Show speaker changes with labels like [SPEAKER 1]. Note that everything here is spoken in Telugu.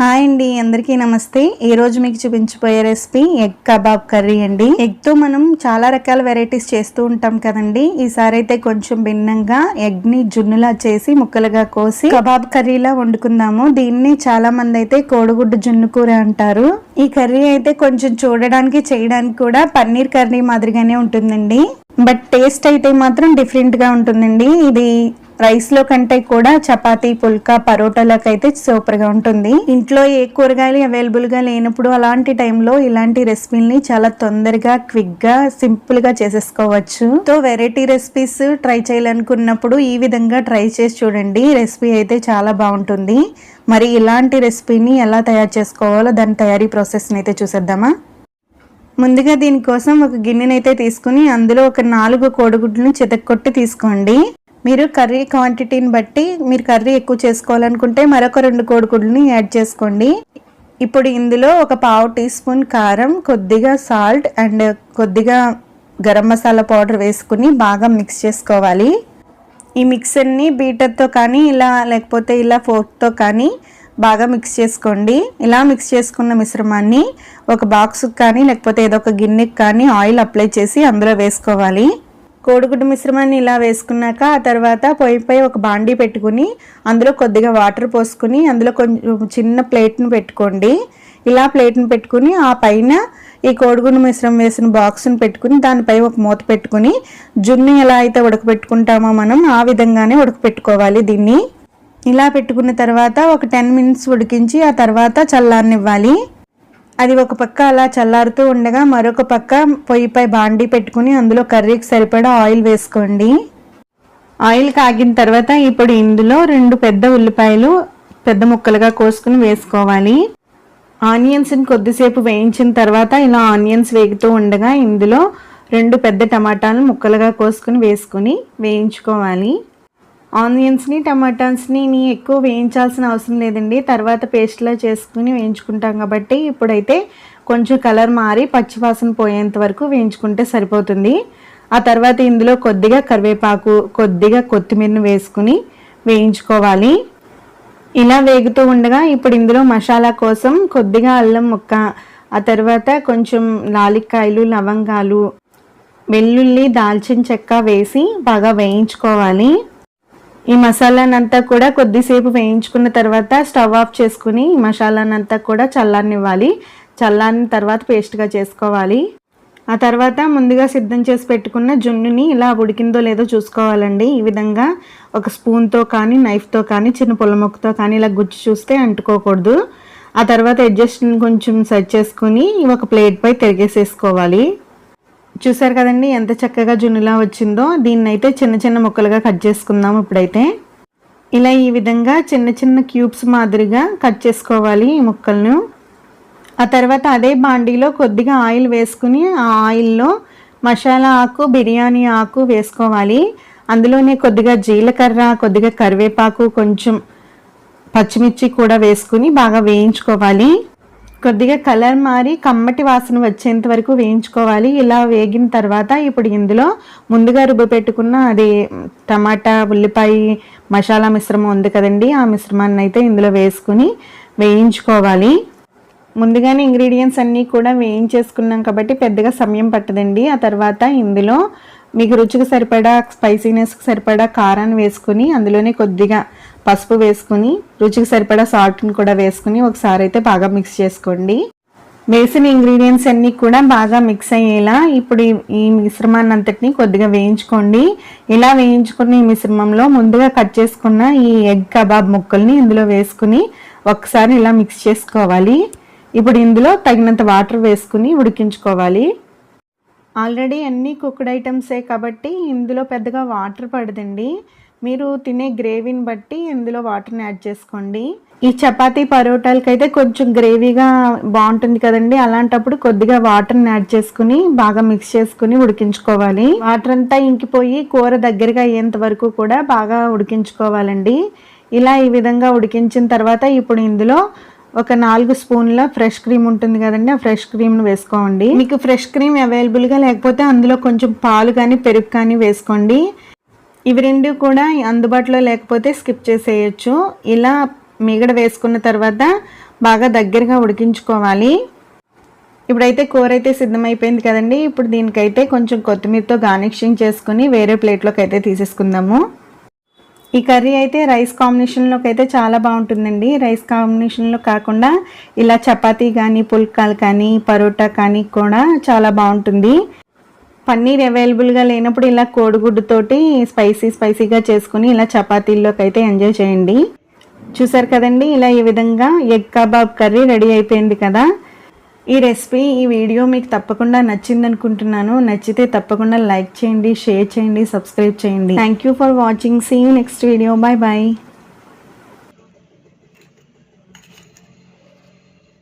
[SPEAKER 1] హాయ్ అండి అందరికీ నమస్తే. ఈరోజు మీకు చూపించబోయే రెసిపీ ఎగ్ కబాబ్ కర్రీ అండి. ఎగ్తో మనం చాలా రకాల వెరైటీస్ చేస్తూ ఉంటాం కదండి. ఈసారి అయితే కొంచెం భిన్నంగా ఎగ్ని జున్నులా చేసి ముక్కలుగా కోసి కబాబ్ కర్రీలా వండుకుందాము. దీన్ని చాలా మంది అయితే కోడిగుడ్డు జున్ను కూర అంటారు. ఈ కర్రీ అయితే కొంచెం చూడడానికి చేయడానికి కూడా పన్నీర్ కర్రీ మాదిరిగానే ఉంటుందండి. బట్ టేస్ట్ అయితే మాత్రం డిఫరెంట్గా ఉంటుందండి. ఇది రైస్లో కంటే కూడా చపాతీ పుల్కా పరోటాలకు అయితే ఉంటుంది. ఇంట్లో ఏ కూరగాయలు అవైలబుల్గా లేనప్పుడు అలాంటి టైంలో ఇలాంటి రెసిపీని చాలా తొందరగా క్విక్గా సింపుల్గా చేసేసుకోవచ్చు. సో వెరైటీ రెసిపీస్ ట్రై చేయాలనుకున్నప్పుడు ఈ విధంగా ట్రై చేసి చూడండి. రెసిపీ అయితే చాలా బాగుంటుంది. మరి ఇలాంటి రెసిపీని ఎలా తయారు చేసుకోవాలో దాని తయారీ ప్రాసెస్ని అయితే చూసేద్దామా? ముందుగా దీనికోసం ఒక గిన్నెనైతే తీసుకుని అందులో ఒక నాలుగు కోడిగుడ్లను చితక్కొట్టి తీసుకోండి. మీరు కర్రీ క్వాంటిటీని బట్టి మీరు కర్రీ ఎక్కువ చేసుకోవాలనుకుంటే మరొక రెండు కోడిగుడ్లని యాడ్ చేసుకోండి. ఇప్పుడు ఇందులో ఒక పావు టీ స్పూన్ కారం కొద్దిగా సాల్ట్ అండ్ కొద్దిగా గరం మసాలా పౌడర్ వేసుకుని బాగా మిక్స్ చేసుకోవాలి. ఈ మిక్సర్ని బీటర్తో కానీ ఇలా లేకపోతే ఇలా ఫోర్క్తో కానీ బాగా మిక్స్ చేసుకోండి. ఇలా మిక్స్ చేసుకున్న మిశ్రమాన్ని ఒక బాక్స్కి కానీ లేకపోతే ఏదో ఒక గిన్నెకి కానీ ఆయిల్ అప్లై చేసి అందులో వేసుకోవాలి. కోడిగుడ్డు మిశ్రమాన్ని ఇలా వేసుకున్నాక ఆ తర్వాత పొయ్యిపై ఒక బాండీ పెట్టుకుని అందులో కొద్దిగా వాటర్ పోసుకుని అందులో కొంచెం చిన్న ప్లేట్ను పెట్టుకోండి. ఇలా ప్లేట్ను పెట్టుకుని ఆ పైన ఈ కోడిగుడ్డు మిశ్రమం వేసిన బాక్స్ని పెట్టుకుని దానిపై ఒక మూత పెట్టుకుని జున్ను ఎలా అయితే ఉడకపెట్టుకుంటామో మనం ఆ విధంగానే ఉడకపెట్టుకోవాలి దీన్ని. ఇలా పెట్టుకున్న తర్వాత ఒక టెన్ మినిట్స్ ఉడికించి ఆ తర్వాత చల్లారనివ్వాలి. అది ఒక పక్క అలా చల్లారుతూ ఉండగా మరొక పక్క పొయ్యిపై బాండీ పెట్టుకుని అందులో కర్రీకి సరిపడా ఆయిల్ వేసుకోండి. ఆయిల్ కాగిన తర్వాత ఇప్పుడు ఇందులో రెండు పెద్ద ఉల్లిపాయలు పెద్ద ముక్కలుగా కోసుకుని వేసుకోవాలి. ఆనియన్స్ని కొద్దిసేపు వేయించిన తర్వాత ఇలా ఆనియన్స్ వేగుతూ ఉండగా ఇందులో రెండు పెద్ద టమాటాలు ముక్కలుగా కోసుకుని వేసుకుని వేయించుకోవాలి. ఆనియన్స్ని టమాటాస్ని నీ ఎక్కువ వేయించాల్సిన అవసరం లేదండి. తర్వాత పేస్ట్లా చేసుకుని వేయించుకుంటాం కాబట్టి ఇప్పుడైతే కొంచెం కలర్ మారి పచ్చివాసన పోయేంత వరకు వేయించుకుంటే సరిపోతుంది. ఆ తర్వాత ఇందులో కొద్దిగా కరివేపాకు కొద్దిగా కొత్తిమీరను వేసుకుని వేయించుకోవాలి. ఇలా వేగుతూ ఉండగా ఇప్పుడు ఇందులో మసాలా కోసం కొద్దిగా అల్లం ముక్క ఆ తర్వాత కొంచెం లాలిక్కాయలు లవంగాలు వెల్లుల్లి దాల్చిన చెక్క వేసి బాగా వేయించుకోవాలి. ఈ మసాలానంతా కూడా కొద్దిసేపు వేయించుకున్న తర్వాత స్టవ్ ఆఫ్ చేసుకుని ఈ మసాలానంతా కూడా చల్లారనివ్వాలి. చల్లారిన తర్వాత పేస్ట్గా చేసుకోవాలి. ఆ తర్వాత ముందుగా సిద్ధం చేసి పెట్టుకున్న జున్నుని ఇలా ఉడికిందో లేదో చూసుకోవాలండి. ఈ విధంగా ఒక స్పూన్తో కానీ నైఫ్తో కానీ చిన్న పొలమొక్కతో కానీ ఇలా గుచ్చి చూస్తే అంటుకోకూడదు. ఆ తర్వాత అడ్జస్ట్ని కొంచెం సెట్ చేసుకుని ఒక ప్లేట్పై తిరిగేసేసుకోవాలి. చూసారు కదండి ఎంత చక్కగా జున్నులా వచ్చిందో? దీన్ని అయితే చిన్న చిన్న ముక్కలుగా కట్ చేసుకుందాం ఇప్పుడైతే. ఇలా ఈ విధంగా చిన్న చిన్న క్యూబ్స్ మాదిరిగా కట్ చేసుకోవాలి ఈ ముక్కలను. ఆ తర్వాత అదే బాండీలో కొద్దిగా ఆయిల్ వేసుకుని ఆ ఆయిల్లో మసాలా ఆకు బిర్యానీ ఆకు వేసుకోవాలి. అందులోనే కొద్దిగా జీలకర్ర కొద్దిగా కరివేపాకు కొంచెం పచ్చిమిర్చి కూడా వేసుకుని బాగా వేయించుకోవాలి. కొద్దిగా కలర్ మారి కమ్మటి వాసన వచ్చేంత వరకు వేయించుకోవాలి. ఇలా వేగిన తర్వాత ఇప్పుడు ఇందులో ముందుగా రుబ్బ పెట్టుకున్న అది టమాటా ఉల్లిపాయ మసాలా మిశ్రమం ఉంది కదండి. ఆ మిశ్రమాన్ని అయితే ఇందులో వేసుకుని వేయించుకోవాలి. ముందుగానే ఇంగ్రీడియంట్స్ అన్నీ కూడా వేయించేసుకున్నాం కాబట్టి పెద్దగా సమయం పట్టదండి. ఆ తర్వాత ఇందులో మీకు రుచికి సరిపడా స్పైసీనెస్కి సరిపడా కారాన్ని వేసుకుని అందులోనే కొద్దిగా పసుపు వేసుకుని రుచికి సరిపడా సాల్ట్ని కూడా వేసుకుని ఒకసారి అయితే బాగా మిక్స్ చేసుకోండి. వేసిన ఇంగ్రీడియంట్స్ అన్నీ కూడా బాగా మిక్స్ అయ్యేలా ఇప్పుడు ఈ మిశ్రమాన్ని అంతటిని కొద్దిగా వేయించుకోండి. ఇలా వేయించుకున్న ఈ మిశ్రమంలో ముందుగా కట్ చేసుకున్న ఈ ఎగ్ కబాబ్ ముక్కల్ని ఇందులో వేసుకుని ఒకసారి ఇలా మిక్స్ చేసుకోవాలి. ఇప్పుడు ఇందులో తగినంత వాటర్ వేసుకుని ఉడికించుకోవాలి. ఆల్రెడీ అన్నీ కుక్డ్ ఐటమ్సే కాబట్టి ఇందులో పెద్దగా వాటర్ పడదండి. మీరు తినే గ్రేవీని బట్టి ఇందులో వాటర్ని యాడ్ చేసుకోండి. ఈ చపాతీ పరోటాలకైతే కొంచెం గ్రేవీగా బాగుంటుంది కదండి. అలాంటప్పుడు కొద్దిగా వాటర్ని యాడ్ చేసుకుని బాగా మిక్స్ చేసుకుని ఉడికించుకోవాలి. వాటర్ అంతా ఇంకిపోయి కూర దగ్గరగా అయ్యేంత వరకు కూడా బాగా ఉడికించుకోవాలండి. ఇలా ఈ విధంగా ఉడికించిన తర్వాత ఇప్పుడు ఇందులో ఒక నాలుగు స్పూన్ల ఫ్రెష్ క్రీమ్ ఉంటుంది కదండి. ఆ ఫ్రెష్ క్రీమ్ను వేసుకోండి. మీకు ఫ్రెష్ క్రీమ్ అవైలబుల్గా లేకపోతే అందులో కొంచెం పాలు కానీ పెరుగు కానీ వేసుకోండి. ఇవి రెండు కూడా అందుబాటులో లేకపోతే స్కిప్ చేసేయచ్చు. ఇలా మీగడ వేసుకున్న తర్వాత బాగా దగ్గరగా ఉడికించుకోవాలి. ఇప్పుడైతే కూర అయితే సిద్ధమైపోయింది కదండి. ఇప్పుడు దీనికైతే కొంచెం కొత్తిమీరతో గార్నిషింగ్ చేసుకుని వేరే ప్లేట్లోకి అయితే తీసేసుకుందాము. ఈ కర్రీ అయితే రైస్ కాంబినేషన్లోకి అయితే చాలా బాగుంటుందండి. రైస్ కాంబినేషన్లో కాకుండా ఇలా చపాతీ కానీ పుల్కాలు కానీ పరోటా కానీ కూడా చాలా బాగుంటుంది. పన్నీర్ అవైలబుల్గా లేనప్పుడు ఇలా కోడిగుడ్డుతోటి స్పైసీ స్పైసీగా చేసుకుని ఇలా చపాతీల్లోకి అయితే ఎంజాయ్ చేయండి. చూసారు కదండి ఇలా ఈ విధంగా ఎగ్ కబాబ్ కర్రీ రెడీ అయిపోయింది కదా. ఈ రెసిపీ ఈ వీడియో మీకు తప్పకుండా నచ్చింది అనుకుంటున్నాను నచ్చితే తప్పకుండా లైక్ చేయండి షేర్ చేయండి సబ్స్క్రైబ్ చేయండి. Thank you for watching see you next video bye bye